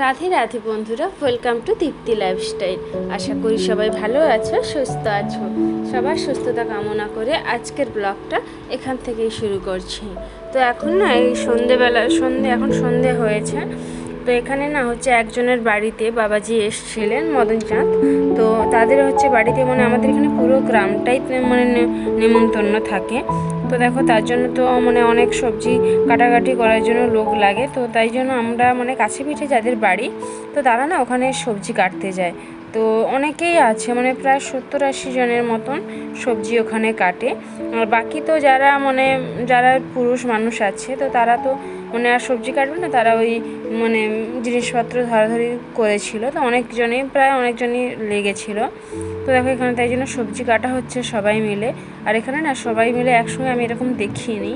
রাধে রাধে বন্ধুরা welcome to Dipti lifestyle আশা করি সবাই ভালো আছো, সুস্থ আছো। সবার সুস্থতা কামনা করে আজকের ব্লগটা এখান থেকেই শুরু করছি। তো এখন না এই সন্ধেবেলা, সন্ধে, এখন সন্ধে হয়েছে। তো এখানে না হচ্ছে একজনের বাড়িতে বাবাজি এসছিলেন মদন চাঁদ তো তাদের হচ্ছে বাড়িতে মানে আমাদের এখানে পুরো গ্রামটাই মানে নেমন্তন্ন থাকে। তো দেখো তার জন্য তো মানে অনেক সবজি কাটাকাটি করার জন্য লোক লাগে। তো তাই জন্য আমরা মানে কাছে পিঠে যাদের বাড়ি, তো তারা না ওখানে সবজি কাটতে যায়। তো অনেকেই আছে মানে প্রায় সত্তর আশি জনের মতন সবজি ওখানে কাটে। আর বাকি তো যারা মানে যারা পুরুষ মানুষ আছে, তো তারা তো মানে আর সবজি কাটবে না, তারা ওই মানে জিনিসপত্র ধরাধরি করেছিল। তো অনেকজনই, প্রায় অনেকজনই লেগেছিল। তো দেখো এখানে তাই জন্য সবজি কাটা হচ্ছে সবাই মিলে। আর এখানে না সবাই মিলে একসঙ্গে আমি এরকম দেখিনি।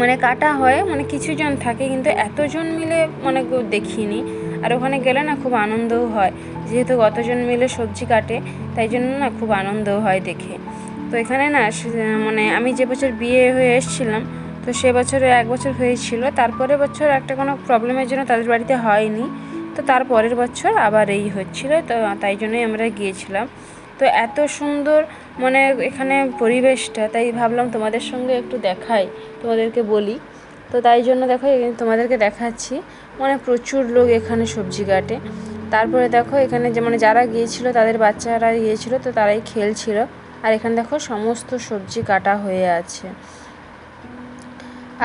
মানে কাটা হয় মানে কিছু জন থাকে, কিন্তু এতজন মিলে মানে দেখিনি। আর ওখানে গেলে না খুব আনন্দও হয়। যেহেতু কতজন মিলে সবজি কাটে, তাই জন্য না খুব আনন্দও হয় দেখে। তো এখানে না মানে আমি যে বছর বিয়ে হয়ে এসেছিলাম, তো সে বছরে এক বছর হয়েছিল। তারপরে বছর একটা কোনো প্রবলেমের জন্য তাদের বাড়িতে হয়নি। তো তার পরের বছর আবার এই হচ্ছিল, তো তাই জন্যই আমরা গিয়েছিলাম। তো এত সুন্দর মানে এখানে পরিবেশটা, তাই ভাবলাম তোমাদের সঙ্গে একটু দেখাই, তোমাদেরকে বলি। তো তাই জন্য দেখো তোমাদেরকে দেখাচ্ছি। মানে প্রচুর লোক এখানে সবজি কাটে। তারপরে দেখো এখানে যে মানে যারা গিয়েছিল, তাদের বাচ্চারা গিয়েছিল, তো তারাই খেলছিল। আর এখানে দেখো সমস্ত সবজি কাটা হয়ে আছে।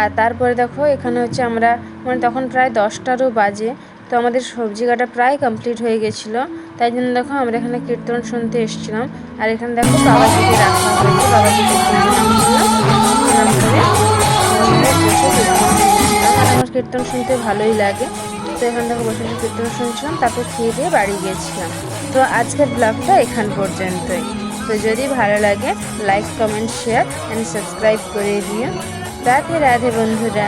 আর তারপরে দেখো এখানে হচ্ছে আমরা মানে তখন প্রায় দশটারও বাজে, তো আমাদের সবজি কাটা প্রায় কমপ্লিট হয়ে গেছিল। তাই জন্য দেখো আমরা এখানে কীর্তন শুনতে এসেছিলাম। আর এখানে দেখো বাবাজিকে রাখা হয়েছে। কীর্তন শুনতে ভালোই লাগে। তো এখান থেকে বসে বসে কীর্তন শুনছিলাম, তারপর খেয়ে দিয়ে বাড়ি গিয়েছিলাম। তো আজকের ব্লগটা এখান পর্যন্তই। তো যদি ভালো লাগে like comment share and subscribe করে দিও। রাধে রাধে বন্ধুরা।